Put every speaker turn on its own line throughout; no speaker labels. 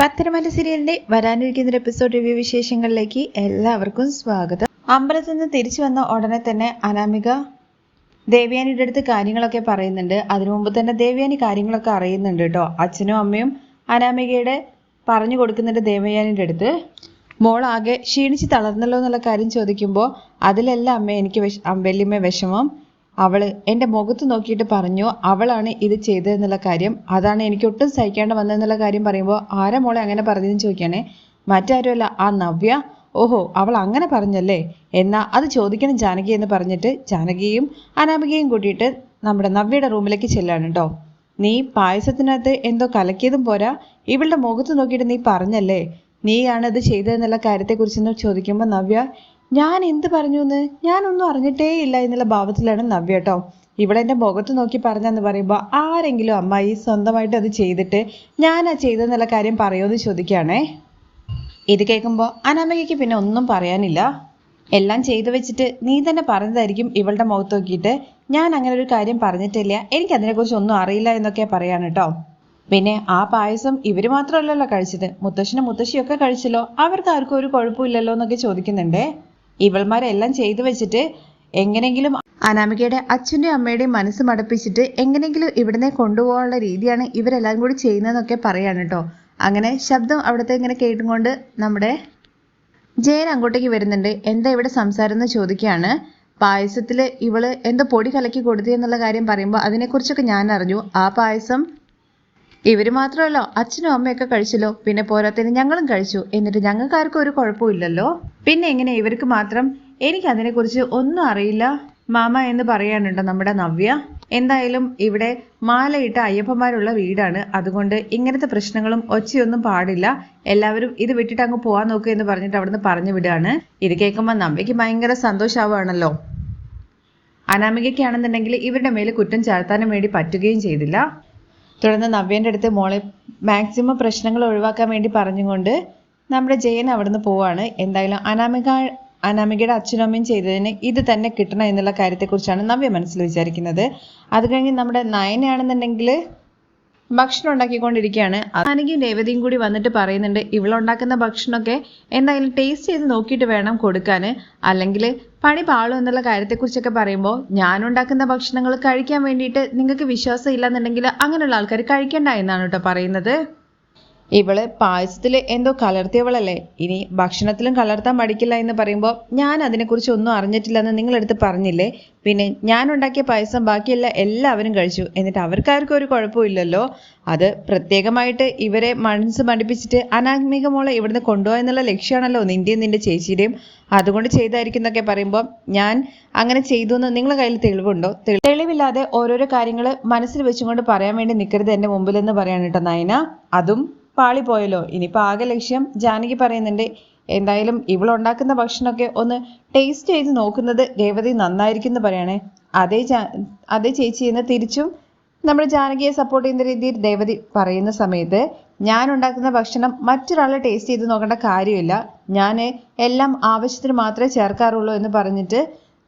പത്തരമല സീരിയലിന്റെ വരാനിരിക്കുന്ന episode review വിശേഷങ്ങളിലേക്ക് എല്ലാവർക്കും സ്വാഗതം. അമ്പലത്തിൽ നിന്ന് തിരിച്ചു വന്ന ഉടനെ തന്നെ അനാമിക ദേവയാനിയുടെ അടുത്ത് കാര്യങ്ങളൊക്കെ പറയുന്നുണ്ട്. അതിനു മുമ്പ് തന്നെ ദേവയാനി കാര്യങ്ങളൊക്കെ അറിയുന്നുണ്ട് കേട്ടോ. അച്ഛനും അമ്മയും അനാമികയുടെ പറഞ്ഞു കൊടുക്കുന്നുണ്ട് ദേവയാനിയുടെ അടുത്ത്. മോൾ ആകെ ക്ഷീണിച്ച് തളർന്നല്ലോ എന്നുള്ള കാര്യം ചോദിക്കുമ്പോൾ അതിലെല്ലാം അമ്മ എനിക്ക് വിഷ വല്യമ്മ വിഷമം. അവൾ എന്റെ മുഖത്ത് നോക്കിയിട്ട് പറഞ്ഞു അവളാണ് ഇത് ചെയ്തതെന്നുള്ള കാര്യം. അതാണ് എനിക്ക് ഒട്ടും സഹിക്കാണ്ട് വന്നതെന്നുള്ള കാര്യം പറയുമ്പോൾ ആരാ മോളെ അങ്ങനെ പറഞ്ഞതെന്ന് ചോദിക്കണേ? മറ്റാരുമല്ല. ആ നവ്യ? ഓഹോ അവൾ അങ്ങനെ പറഞ്ഞല്ലേ? എന്നാ അത് ചോദിക്കണം ജാനകി എന്ന് പറഞ്ഞിട്ട് ജാനകിയും അനാമികയും കൂട്ടിയിട്ട് നമ്മുടെ നവ്യയുടെ റൂമിലേക്ക് ചെല്ലാണ് കേട്ടോ നീ പായസത്തിനകത്ത് എന്തോ കലക്കിയതും പോരാ. ഇവളുടെ മുഖത്ത് നോക്കിയിട്ട് നീ പറഞ്ഞല്ലേ? നീയാണ് ഇത് ചെയ്തതെന്നുള്ള കാര്യത്തെക്കുറിച്ചെന്ന് ചോദിക്കുമ്പോൾ നവ്യ ഞാൻ എന്ത് പറഞ്ഞു എന്ന് ഞാനൊന്നും അറിഞ്ഞിട്ടേ ഇല്ല എന്നുള്ള ഭാവത്തിലാണ് നവ്യ കേട്ടോ ഇവിടെ എന്റെ മുഖത്ത് നോക്കി പറഞ്ഞെന്ന് പറയുമ്പോൾ ആരെങ്കിലും അമ്മായി സ്വന്തമായിട്ട് അത് ചെയ്തിട്ട് ഞാൻ ആ ചെയ്തെന്നുള്ള കാര്യം പറയുമെന്ന് ചോദിക്കുകയാണേ. ഇത് കേൾക്കുമ്പോൾ അനാമികയ്ക്ക് പിന്നെ ഒന്നും പറയാനില്ല. എല്ലാം ചെയ്തു വെച്ചിട്ട് നീ തന്നെ പറഞ്ഞതായിരിക്കും ഇവളുടെ മുഖത്ത് നോക്കിയിട്ട്. ഞാൻ അങ്ങനെ ഒരു കാര്യം പറഞ്ഞിട്ടില്ല. എനിക്ക് അതിനെക്കുറിച്ച് ഒന്നും അറിയില്ല എന്നൊക്കെ പറയാണ് കേട്ടോ പിന്നെ ആ പായസം ഇവർ മാത്രമല്ലല്ലോ കഴിച്ചത്. മുത്തശ്ശനും മുത്തശ്ശിയൊക്കെ കഴിച്ചല്ലോ. അവർക്ക് ആർക്കും ഒരു കുഴപ്പമില്ലല്ലോ എന്നൊക്കെ ചോദിക്കുന്നുണ്ടേ. ഇവൾമാരെല്ലാം ചെയ്തു വെച്ചിട്ട് എങ്ങനെങ്കിലും അനാമികയുടെ അച്ഛന്റെയും അമ്മയുടെയും മനസ്സ് മടപ്പിച്ചിട്ട് എങ്ങനെങ്കിലും ഇവിടുന്ന് കൊണ്ടുപോകാനുള്ള രീതിയാണ് ഇവരെല്ലാം കൂടി ചെയ്യുന്നതെന്നൊക്കെ പറയാണ് കേട്ടോ. അങ്ങനെ ശബ്ദം അവിടുത്തെ ഇങ്ങനെ കേട്ടുകൊണ്ട് നമ്മുടെ ജയൻ അങ്ങോട്ടേക്ക് വരുന്നുണ്ട്. എന്താ ഇവിടെ സംസാരം എന്ന് ചോദിക്കുകയാണ്. പായസത്തിൽ ഇവൾ എന്തോ പൊടി കലക്കി കൊടുത്തു എന്നുള്ള കാര്യം പറയുമ്പോൾ അതിനെക്കുറിച്ചൊക്കെ ഞാൻ അറിഞ്ഞു. ആ പായസം ഇവർ മാത്രമല്ലോ അച്ഛനും അമ്മയൊക്കെ കഴിച്ചല്ലോ. പിന്നെ പോരാത്തതിന് ഞങ്ങളും കഴിച്ചു. എന്നിട്ട് ഞങ്ങൾക്കാർക്കും ഒരു കുഴപ്പമില്ലല്ലോ. പിന്നെ എങ്ങനെ ഇവർക്ക് മാത്രം? എനിക്ക് അതിനെക്കുറിച്ച് ഒന്നും അറിയില്ല. മാമ എന്ന് പറയാനുണ്ടോ നമ്മുടെ നവ്യ? എന്തായാലും ഇവിടെ മാലയിട്ട അയ്യപ്പന്മാരുള്ള വീടാണ്. അതുകൊണ്ട് ഇങ്ങനത്തെ പ്രശ്നങ്ങളും ഒച്ചയൊന്നും പാടില്ല. എല്ലാവരും ഇത് വിട്ടിട്ട് അങ്ങ് പോവാൻ നോക്കുക എന്ന് പറഞ്ഞിട്ട് അവിടുന്ന് പറഞ്ഞു വിടുകയാണ്. ഇത് കേൾക്കുമ്പോൾ നവ്യക്ക് ഭയങ്കര സന്തോഷമാവുകയാണല്ലോ അനാമികയ്ക്കാണെന്നുണ്ടെങ്കിൽ ഇവരുടെ മേൽ കുറ്റം ചാർത്താനും വേണ്ടി പറ്റുകയും ചെയ്തില്ല. തുടർന്ന് നവ്യന്റെ അടുത്ത് മോളെ മാക്സിമം പ്രശ്നങ്ങൾ ഒഴിവാക്കാൻ വേണ്ടി പറഞ്ഞുകൊണ്ട് നമ്മുടെ ജയൻ അവിടുന്ന് പോവാണ്. എന്തായാലും അനാമിക അനാമികയുടെ അച്ഛനും അമ്മയും ചെയ്തതിന് ഇത് തന്നെ കിട്ടണം എന്നുള്ള കാര്യത്തെക്കുറിച്ചാണ് നവ്യ മനസ്സിൽ വിചാരിക്കുന്നത്. അത് കഴിഞ്ഞ് നമ്മുടെ നയനയാണെന്നുണ്ടെങ്കിൽ ഭക്ഷണം ഉണ്ടാക്കിക്കൊണ്ടിരിക്കുകയാണ്. അനാനികയും രേവതിയും കൂടി വന്നിട്ട് പറയുന്നുണ്ട് ഇവളുണ്ടാക്കുന്ന ഭക്ഷണമൊക്കെ എന്തായാലും ടേസ്റ്റ് ചെയ്ത് നോക്കിയിട്ട് വേണം കൊടുക്കാൻ അല്ലെങ്കിൽ പണി പാളും എന്നുള്ള കാര്യത്തെക്കുറിച്ചൊക്കെ പറയുമ്പോൾ ഞാൻ ഉണ്ടാക്കുന്ന ഭക്ഷണങ്ങൾ കഴിക്കാൻ വേണ്ടിയിട്ട് നിങ്ങൾക്ക് വിശ്വാസം ഇല്ലെന്നുണ്ടെങ്കിൽ അങ്ങനെയുള്ള ആൾക്കാർ കഴിക്കണ്ട എന്നാണ് കേട്ടോ പറയുന്നത്. ഇവൾ പായസത്തിൽ എന്തോ കലർത്തിയവളല്ലേ? ഇനി ഭക്ഷണത്തിലും കലർത്താൻ മടിക്കില്ല എന്ന് പറയുമ്പോൾ ഞാൻ അതിനെക്കുറിച്ച് ഒന്നും അറിഞ്ഞിട്ടില്ലെന്ന് നിങ്ങളെടുത്ത് പറഞ്ഞില്ലേ? പിന്നെ ഞാൻ ഉണ്ടാക്കിയ പായസം ബാക്കിയെല്ലാം എല്ലാവരും കഴിച്ചു. എന്നിട്ട് അവർക്കാർക്കും ഒരു കുഴപ്പമില്ലല്ലോ അത് പ്രത്യേകമായിട്ട് ഇവരെ മനസ്സ് മടിപ്പിച്ചിട്ട് അനാത്മിക മോളെ ഇവിടുന്ന് കൊണ്ടുപോകുക എന്നുള്ള ലക്ഷ്യമാണല്ലോ നിന്റെയും നിന്റെ ചേച്ചിയുടെയും. അതുകൊണ്ട് ചെയ്തായിരിക്കും എന്നൊക്കെ പറയുമ്പോൾ ഞാൻ അങ്ങനെ ചെയ്തു എന്ന് നിങ്ങളുടെ കയ്യിൽ തെളിവുണ്ടോ? തെളിവില്ലാതെ ഓരോരോ കാര്യങ്ങൾ മനസ്സിൽ വെച്ചുകൊണ്ട് പറയാൻ വേണ്ടി നിൽക്കരുത് എന്റെ മുമ്പിൽ എന്ന് കേട്ടോ നയന. അതും പാളിപ്പോയല്ലോ. ഇനിയിപ്പോൾ ആകെ ലക്ഷ്യം ജാനകി പറയുന്നുണ്ട് എന്തായാലും ഇവളുണ്ടാക്കുന്ന ഭക്ഷണമൊക്കെ ഒന്ന് ടേസ്റ്റ് ചെയ്ത് നോക്കുന്നത് രേവതി നന്നായിരിക്കും എന്ന് പറയണേ. അതേ അതേ ചേച്ചി എന്ന് തിരിച്ചും നമ്മൾ ജാനകിയെ സപ്പോർട്ട് ചെയ്യുന്ന രീതിയിൽ രേവതി പറയുന്ന സമയത്ത് ഞാൻ ഉണ്ടാക്കുന്ന ഭക്ഷണം മറ്റൊരാളെ ടേസ്റ്റ് ചെയ്ത് നോക്കേണ്ട കാര്യമില്ല. ഞാൻ എല്ലാം ആവശ്യത്തിന് മാത്രമേ ചേർക്കാറുള്ളൂ എന്ന് പറഞ്ഞിട്ട്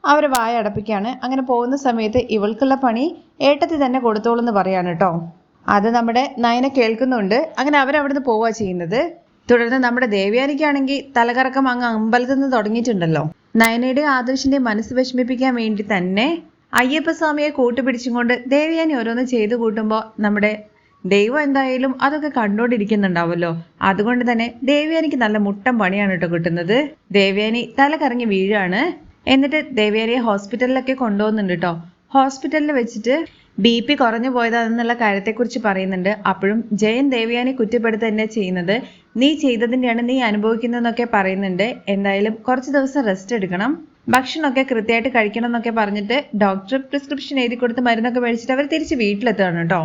അവരെ വായ അടപ്പിക്കുകയാണ് അങ്ങനെ പോകുന്ന സമയത്ത് ഇവൾക്കുള്ള പണി ഏട്ടത്തി തന്നെ കൊടുത്തോളൂ എന്ന് പറയാണ് കേട്ടോ. അത് നമ്മുടെ നയന കേൾക്കുന്നുണ്ട്. അങ്ങനെ അവരവിടുന്ന് പോവുക ചെയ്യുന്നത്. തുടർന്ന് നമ്മുടെ ദേവ്യാനിക്കാണെങ്കിൽ തലകറക്കം അങ്ങ് അമ്പലത്തിൽ നിന്ന് തുടങ്ങിയിട്ടുണ്ടല്ലോ. നയനയുടെ ആദർശിന്റെ മനസ്സ് വിഷമിപ്പിക്കാൻ വേണ്ടി തന്നെ അയ്യപ്പസ്വാമിയെ കൂട്ടുപിടിച്ചും കൊണ്ട് ദേവയാനി ഓരോന്ന് ചെയ്തു കൂട്ടുമ്പോൾ നമ്മുടെ ദൈവം എന്തായാലും അതൊക്കെ കണ്ടോണ്ടിരിക്കുന്നുണ്ടാവല്ലോ അതുകൊണ്ട് തന്നെ ദേവയാനിക്ക് നല്ല മുട്ടം പണിയാണ് കേട്ടോ കിട്ടുന്നത്. ദേവ്യാനി തലകറങ്ങി വീഴാണ്. എന്നിട്ട് ദേവ്യാനിയെ ഹോസ്പിറ്റലിലൊക്കെ കൊണ്ടുപോകുന്നുണ്ട് കേട്ടോ. ഹോസ്പിറ്റലിൽ വെച്ചിട്ട് ബി പി കുറഞ്ഞു പോയതാണെന്നുള്ള കാര്യത്തെക്കുറിച്ച് പറയുന്നുണ്ട്. അപ്പോഴും ജയൻ ദേവിയാനെ കുറ്റപ്പെടുത്തുക തന്നെ ചെയ്യുന്നത് നീ ചെയ്തതിന്റെയാണ് നീ അനുഭവിക്കുന്നതെന്നൊക്കെ പറയുന്നുണ്ട്. എന്തായാലും കുറച്ച് ദിവസം റെസ്റ്റ് എടുക്കണം. ഭക്ഷണമൊക്കെ കൃത്യമായിട്ട് കഴിക്കണം എന്നൊക്കെ പറഞ്ഞിട്ട് ഡോക്ടർ പ്രിസ്ക്രിപ്ഷൻ എഴുതി കൊടുത്ത് മരുന്നൊക്കെ മേടിച്ചിട്ട് അവർ തിരിച്ച് വീട്ടിലെത്തുകയാണ് കേട്ടോ.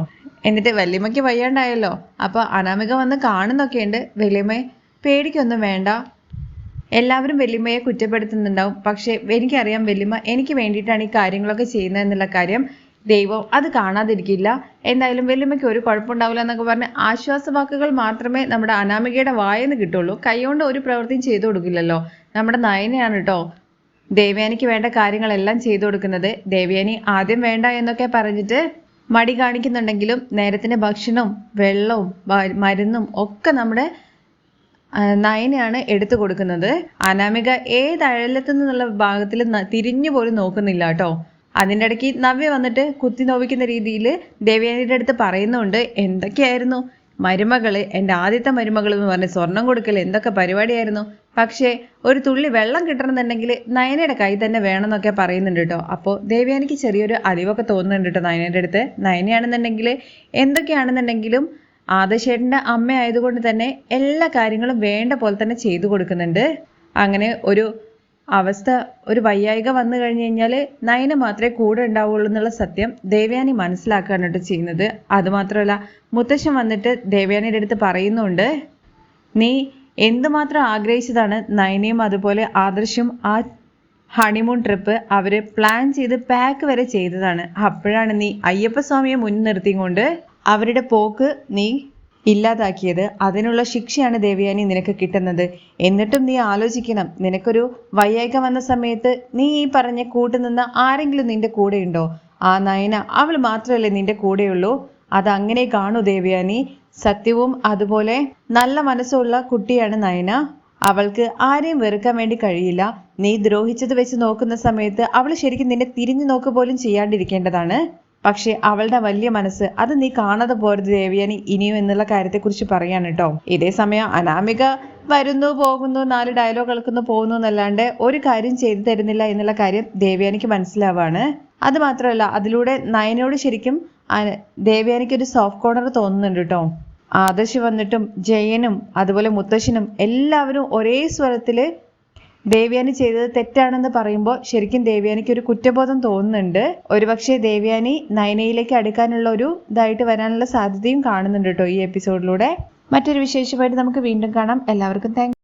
എന്നിട്ട് വല്യമ്മയ്ക്ക് വയ്യാണ്ടായല്ലോ. അപ്പോൾ അനാമിക വന്ന് കാണുന്നൊക്കെ ഉണ്ട് വല്യമ്മയെ പേടിക്കൊന്നും വേണ്ട. എല്ലാവരും വല്യമ്മയെ കുറ്റപ്പെടുത്തുന്നുണ്ടാവും. പക്ഷേ എനിക്കറിയാം വല്യമ്മ എനിക്ക് വേണ്ടിയിട്ടാണ് ഈ കാര്യങ്ങളൊക്കെ ചെയ്യുന്നത് എന്നുള്ള കാര്യം. ദൈവം അത് കാണാതിരിക്കില്ല. എന്തായാലും വല്യമ്മയ്ക്ക് ഒരു കുഴപ്പമുണ്ടാവില്ല എന്നൊക്കെ പറഞ്ഞ് ആശ്വാസവാക്കുകൾ മാത്രമേ നമ്മുടെ അനാമികയുടെ വായെന്ന് കിട്ടുള്ളൂ. കൈകൊണ്ട് ഒരു പ്രവൃത്തിയും ചെയ്തു കൊടുക്കില്ലല്ലോ. നമ്മുടെ നയനയാണ് കേട്ടോ ദേവയാനിക്ക് വേണ്ട കാര്യങ്ങളെല്ലാം ചെയ്തു കൊടുക്കുന്നത്. ദേവയാനി ആദ്യം വേണ്ട എന്നൊക്കെ പറഞ്ഞിട്ട് മടി കാണിക്കുന്നുണ്ടെങ്കിലും നേരത്തിന് ഭക്ഷണവും വെള്ളവും മരുന്നും ഒക്കെ നമ്മുടെ നയനയാണ് എടുത്തു കൊടുക്കുന്നത്. അനാമിക ഏത് അഴലത്തു നിന്നുള്ള ഭാഗത്തിൽ തിരിഞ്ഞു പോലും നോക്കുന്നില്ല കേട്ടോ അതിന്റെ ഇടയ്ക്ക് നവ്യ വന്നിട്ട് കുത്തി നോവിക്കുന്ന രീതിയിൽ ദേവയാനിയുടെ അടുത്ത് പറയുന്നുണ്ട് എന്തൊക്കെയായിരുന്നു? മരുമകൾ എന്റെ ആദ്യത്തെ മരുമകൾ എന്ന് പറഞ്ഞ് സ്വർണം കൊടുക്കൽ എന്തൊക്കെ പരിപാടിയായിരുന്നു? പക്ഷേ ഒരു തുള്ളി വെള്ളം കിട്ടണമെന്നുണ്ടെങ്കിൽ നയനയുടെ കൈ തന്നെ വേണമെന്നൊക്കെ പറയുന്നുണ്ട് കേട്ടോ. അപ്പോൾ ദേവയാനിക്ക് ചെറിയൊരു അലിവൊക്കെ തോന്നുന്നുണ്ട് കേട്ടോ നയനയുടെ അടുത്ത്. നയനയാണെന്നുണ്ടെങ്കിൽ എന്തൊക്കെയാണെന്നുണ്ടെങ്കിലും ആദശേട്ടന്റെ അമ്മ ആയതുകൊണ്ട് തന്നെ എല്ലാ കാര്യങ്ങളും വേണ്ട പോലെ തന്നെ ചെയ്തു കൊടുക്കുന്നുണ്ട്. അങ്ങനെ ഒരു അവസ്ഥ ഒരു വയ്യായിക വന്നു കഴിഞ്ഞു കഴിഞ്ഞാൽ നയന മാത്രമേ കൂടെ ഉണ്ടാവുള്ളൂ എന്നുള്ള സത്യം ദേവയാനി മനസ്സിലാക്കുകയാണ് കേട്ടോ ചെയ്യുന്നത്. അതുമാത്രമല്ല മുത്തശ്ശൻ വന്നിട്ട് ദേവയാനിയുടെ അടുത്ത് പറയുന്നുണ്ട് നീ എന്തുമാത്രം ആഗ്രഹിച്ചതാണ് നയനയും അതുപോലെ ആദർശും ആ ഹണിമൂൺ ട്രിപ്പ് അവർ പ്ലാൻ ചെയ്ത് പാക്ക് വരെ ചെയ്തതാണ്. അപ്പോഴാണ് നീ അയ്യപ്പസ്വാമിയെ മുൻനിർത്തിക്കൊണ്ട് അവരുടെ പോക്ക് നീ ഇല്ലാതാക്കിയത്. അതിനുള്ള ശിക്ഷയാണ് ദേവയാനി നിനക്ക് കിട്ടുന്നത്. എന്നിട്ടും നീ ആലോചിക്കണം. നിനക്കൊരു വയ്യായ്ക വന്ന സമയത്ത് നീ ഈ പറഞ്ഞ കൂട്ടുനിന്ന ആരെങ്കിലും നിന്റെ കൂടെയുണ്ടോ ആ നയന അവൾ മാത്രമല്ലേ നിന്റെ കൂടെയുള്ളൂ? അത് അങ്ങനെ കാണൂ ദേവയാനി. സത്യവും അതുപോലെ നല്ല മനസ്സുള്ള കുട്ടിയാണ് നയന. അവൾക്ക് ആരെയും വെറുക്കാൻ വേണ്ടി കഴിയില്ല. നീ ദ്രോഹിച്ചത് വെച്ച് നോക്കുന്ന സമയത്ത് അവൾ ശരിക്കും നിന്നെ തിരിഞ്ഞു നോക്ക് പോലും ചെയ്യാണ്ടിരിക്കേണ്ടതാണ്. പക്ഷെ അവളുടെ വലിയ മനസ്സ് അത് നീ കാണാതെ പോരുത് ദേവിയാനി ഇനിയും എന്നുള്ള കാര്യത്തെക്കുറിച്ച് പറയാണ് കേട്ടോ ഇതേ സമയം അനാമിക വരുന്നു പോകുന്നു നാല് ഡയലോഗ് കളിക്കുന്നു പോകുന്നു എന്നല്ലാണ്ട് ഒരു കാര്യം ചെയ്തു തരുന്നില്ല എന്നുള്ള കാര്യം ദേവയാനിക്ക് മനസ്സിലാവാണ്. അത് മാത്രമല്ല അതിലൂടെ നയനോട് ശരിക്കും ദേവയാനിക്ക് ഒരു സോഫ്റ്റ് കോർണർ തോന്നുന്നുണ്ട് കേട്ടോ ആദർശ് വന്നിട്ടും ജയനും അതുപോലെ മുത്തശ്ശനും എല്ലാവരും ഒരേ സ്വരത്തിൽ ദേവയാനി ചെയ്തത് തെറ്റാണെന്ന് പറയുമ്പോൾ ശരിക്കും ദേവ്യാനിക്ക് ഒരു കുറ്റബോധം തോന്നുന്നുണ്ട്. ഒരുപക്ഷെ ദേവ്യാനി നയനയിലേക്ക് അടുക്കാനുള്ള ഒരു ഇതായിട്ട് വരാനുള്ള സാധ്യതയും കാണുന്നുണ്ട് കേട്ടോ ഈ എപ്പിസോഡിലൂടെ. മറ്റൊരു വിശേഷമായിട്ട് നമുക്ക് വീണ്ടും കാണാം. എല്ലാവർക്കും താങ്ക്